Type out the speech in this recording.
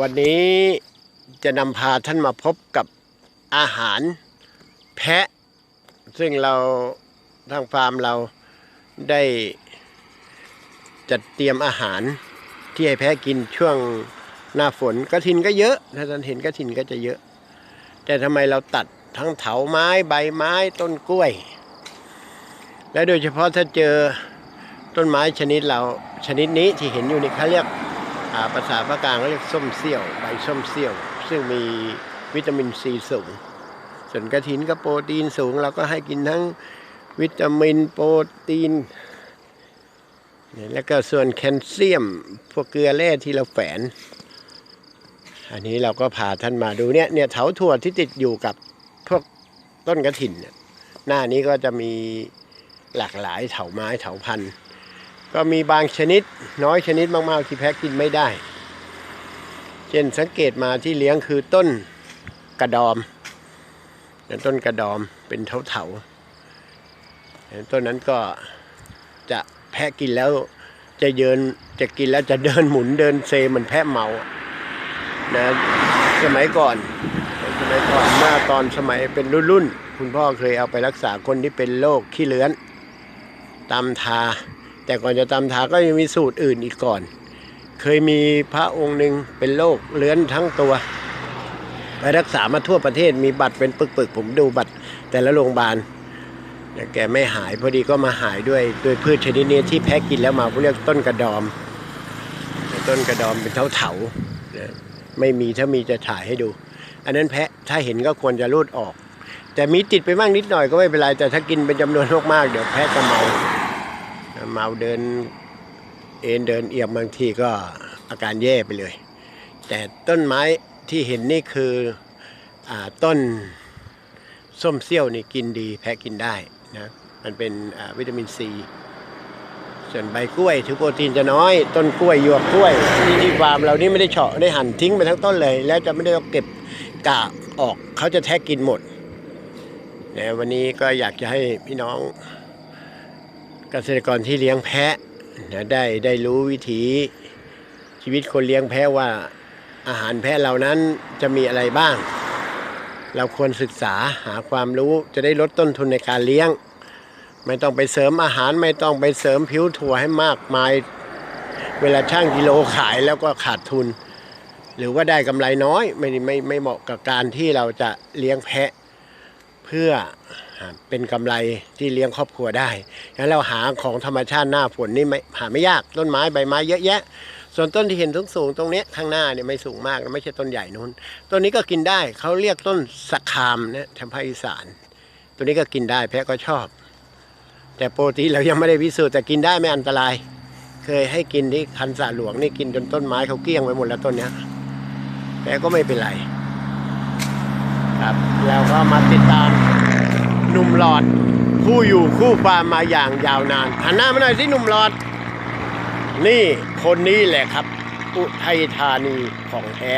วันนี้จะนำพาท่านมาพบกับอาหารแพะ ซึ่งเราทางฟาร์มเราได้จัดเตรียมอาหารที่ให้แพะกินช่วงหน้าฝนกระถินก็เยอะ ถ้าท่านเห็นกระถินก็จะเยอะ แต่ทำไมเราตัดทั้งเถาไม้ใบไม้ต้นกล้วย และโดยเฉพาะถ้าเจอต้นไม้ชนิดเราชนิดนี้ที่เห็นอยู่นี่เขาเรียก ภาษาภาคกลางเขาเรียกส้มเซี่ยว ใบส้มเซี่ยว ซึ่งมีวิตามินซีสูง ส่วนกระถินก็โปรตีนสูง เราก็ให้กินทั้งวิตามินโปรตีน แล้วก็ส่วนแคลเซียม พวกเกลือแร่ที่เราแฝน อันนี้เราก็พาท่านมาดูเนี่ยเนี่ยเถาถั่วที่ติดอยู่กับพวกต้นกระถินเนี่ยหน้านี้ก็จะมีหลากหลายเถาไม้เถาพันธุ์ ก็มีบางชนิดน้อยชนิดมากๆที่แพ้กินไม่ได้ เช่นสังเกตมาที่เลี้ยงคือต้นกระดอมต้นกระดอมเป็นเถาๆต้นนั้นก็จะแพะกินแล้วจะเยินจะกินแล้วจะเดินหมุนเดินเซเหมือนแพะเมานะสมัยก่อนสมัยก่อนเมื่อตอนสมัยเป็นรุ่นๆคุณพ่อเคยเอาไปรักษาคนที่เป็นโรคขี้เลื้อนตำทา แต่ก่อนจะตำทาก็ยังมีสูตรอื่นอีกก่อน เคยมีพระองค์หนึ่งเป็นโรคเลื้อนทั้งตัว ไปรักษามาทั่วประเทศมีบัตรเป็นปึกๆ ผมดูบัตรแต่ละโรงพยาบาลแต่แกไม่หายพอดีก็มาหายด้วยด้วยพืชชนิดนี้ที่แพ้กินแล้วมาเขาเรียกต้นกระดอม ต้นกระดอมเป็นเถาๆนะไม่มีถ้ามีจะถ่ายให้ดู อันนั้นแพะถ้าเห็นก็ควรจะรูดออก แต่มีติดไปบ้างนิดหน่อยก็ไม่เป็นไร แต่ถ้ากินเป็นจำนวนมากๆเดี๋ยวแพะจะเมา เมาเดินเอ็นเดินเอียงบางทีก็อาการแย่ไปเลย แต่ต้นไม้ที่เห็นนี่คืออต้นส้มเซี่ยวนี่กินดีแพะกินได้นะมันเป็นวิตามินซีส่วนใบกล้วยถือโปรตีนจะน้อย ต้นกล้วยหยวกกล้วยที่ที่ฟาร์มเรานี่ไม่ได้เฉาะได้หั่นทิ้งไปทั้งต้นเลย แล้วจะไม่ได้เก็บกากออกเขาจะแทะกินหมดนะวันนี้ก็อยากจะให้พี่น้อง เกษตรกรที่เลี้ยงแพะนะได้ได้รู้วิถีชีวิตคนเลี้ยงแพะว่าอาหารแพะเหล่านั้นจะมีอะไรบ้าง เราควรศึกษาหาความรู้จะได้ลดต้นทุนในการเลี้ยง ไม่ต้องไปเสริมอาหารไม่ต้องไปเสริมผิวถั่วให้มากมาย เวลาช่างกิโลขายแล้วก็ขาดทุน หรือว่าได้กำไรน้อยไม่ไม่ไม่เหมาะกับการที่เราจะเลี้ยงแพะ เพื่อเป็นกำไรที่เลี้ยงครอบครัวได้งั้นเราหาของธรรมชาติหน้าฝนนี่ไม่หาไม่ยากต้นไม้ใบไม้เยอะแยะ ส่วนต้นที่เห็นสูงๆตรงนี้ข้างหน้าเนี่ยไม่สูงมากนะไม่ใช่ต้นใหญ่นู้นต้นนี้ก็กินได้เขาเรียกต้นสักคามนะทางภาคอีสานตัวนี้ก็กินได้แพะก็ชอบ แต่โปรตีนเรายังไม่ได้พิสูจน์แต่กินได้ไม่อันตราย เคยให้กินที่คันสาหลวงนี่กินจนต้นไม้เขาเกลี้ยงไปหมดแล้วต้นเนี้ยแพะก็ไม่เป็นไร ครับ แล้วก็มาติดตามหนุ่มหลอดผู้อยู่คู่ฟาร์มมาอย่างยาวนานหันหน้ามาหน่อยสิหนุ่มหลอด นี่คนนี้แหละครับ อุทัยธานีของแท้